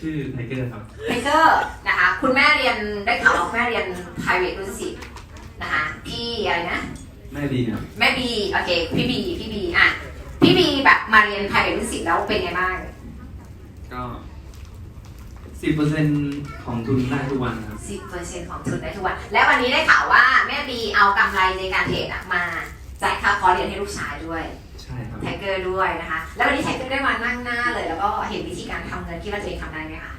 ชื่อไทเกอร์ครับ ไทเกอร์นะคะ คุณแม่เรียนได้ข่าวว่าคุณแม่เรียน private รุ่นสิบนะคะพี่อะไรนะ แม่ดีครับแม่บีโอเคพี่บีพี่บีอะพี่บีแบบมาเรียน private รุ่นสิบแล้วเป็นไงบ้างก็สิบเปอร์เซ็นของทุนได้ทุกวันครับสิบเปอร์เซ็นต์ของทุนได้ทุกวัน แล้ววันนี้ได้ข่าวว่าแม่บีเอากำไรในการเทรดอะมาจ่ายค่าคอร์สเรียนให้ลูกชายด้วย ใช่ครับไทเกอร์ด้วยนะคะ แล้ววันนี้ไทเกอร์ได้มานั่งหน้าเลย แล้วก็เห็นวิธีการทำเงินคิดว่าตัวเองทำได้ไหมคะ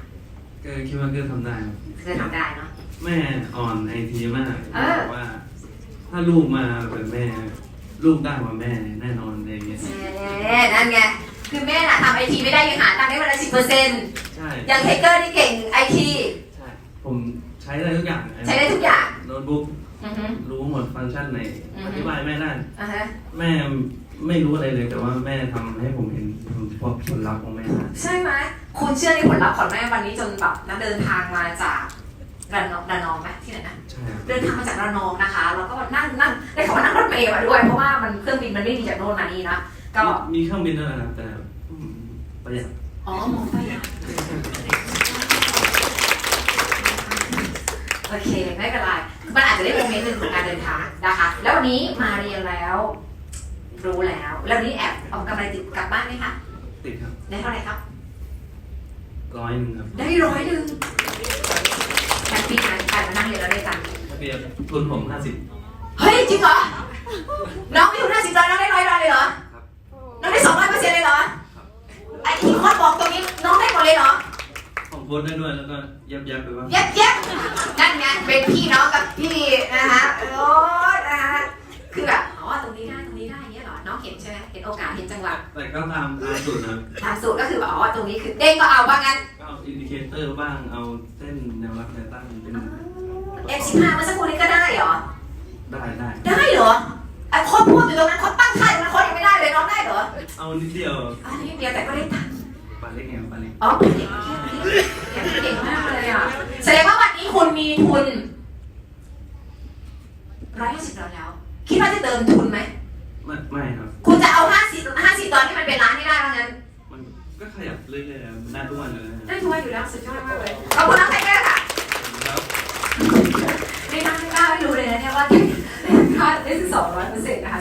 ก็คิดว่าเกอร์ทำได้ครับคือทำได้เนาะ แม่อ่อนไอทีมากเออ บอกว่า ถ้าลูกมาแบบแม่ ลูกได้กว่าแม่แน่นอนอะไรอย่างเงี้ยเอ๊ะนั่นไง คือแม่น่ะทำไอทีไม่ได้ยังหาตังค์ได้วันละสิบเปอร์เซ็นต์ใช่ อย่างไทเกอร์นี่เก่งไอที ใช่ ผมใช้ได้ทุกอย่างใช้ได้ทุกอย่าง โน้ตบุ๊กอือฮึรู้หมดฟังก์ชันไหนอือฮึอธิบายแม่ได้อ่าฮะ แม่ไม่รู้อะไรเลยแต่ว่าแม่ทำให้ผมเห็นผลผลลัพธ์ของแม่ได้ ใช่ไหมคุณเชื่อในผลลัพธ์ของแม่วันนี้จนแบบนัเดินทางมาจากระนองระนองไหมที่ไหนนะ ใช่ครับเดินทางมาจากระนองนะคะ แล้วก็นั่งนั่งได้ข่าวว่านั่งรถเมล์มาด้วย เพราะว่ามันเครื่องบินมันไม่มีจากโน่นมานี่นะ ก็ มีมีเครื่องบินด้วยนะครับแต่อืมประหยัด อ๋อมองไปอะ โอเคไม่เป็นไรมันอาจจะได้โมเมนต์หนึ่งของการเดินทางนะคะ แล้ววันนี้มาเรียนแล้ว รู้แล้ว แล้ววันนี้แอบเอากำไรติดกลับบ้านไหมคะติดครับได้เท่าไหร่ครับร้อยหนึ่งครับได้ร้อยหนึ่งแฮปปี้นะการมานั่งเรียนแล้วได้ตังค์ถ้าเรียนทุนผมห้าสิบเฮ้ยจริงเหรอน้องไม่ถึงห้าสิบ ผมโพสต์ได้ด้วยแล้วก็ยับยับไปว่าเย็บเย็บนั่นไงเป็นพี่น้องกับพี่นะคะโอ้ยนะคะคือแบบอ๋อตรงนี้ได้ตรงนี้ได้อย่างเงี้ยเหรอน้องเห็นใช่ไหมเห็นโอกาสเห็นจังหวะแต่ก็ตามตามสูตรนะครับตามสูตรก็คือแบบอ๋อตรงนี้คือเด้งก็เอาว่างั้นก็เอาอินดิเคเตอร์บ้างเอาเส้นแนวรับแนวต้านเป็นเอฟสิบห้าเมื่อสักครู่นี้ก็ได้เหรอได้ได้ได้เหรอไอ้คนพูดอยู่ตรงนั้นเขาตั้งค่ายตรงนั้นเขายังไม่ได้เลยน้องได้เหรอเอานิดเดียวอันนี้เดียวแต่ก็ได้ตัง ค์ปลาเล็กไงปลาเล็กอ๋อเป็นเด็กแค่นี้แค่นี้เก่งมากเลยอะ แสดงว่าวันนี้คุณมีทุนร้อยห้าสิบดอลแล้ว คิดว่าจะเติมทุนไหม ไม่ไม่ครับ คุณจะเอาห้าสิบห้าสิบตอนที่มันเป็นร้านให้ได้ว่างั้น มันก็ขยับเรื่อยๆครับได้ทุกวันเลยนะได้ทุกวันอยู่แล้วสุดยอดมากเลยขอบคุณน้องไทเกอร์ค่ะแล้วไม่น่าไม่กล้าไม่รู้เลยนะเนี่ยว่าได้ได้ค่าได้ถึงสองร้อยเปอร์เซ็นต์นะคะ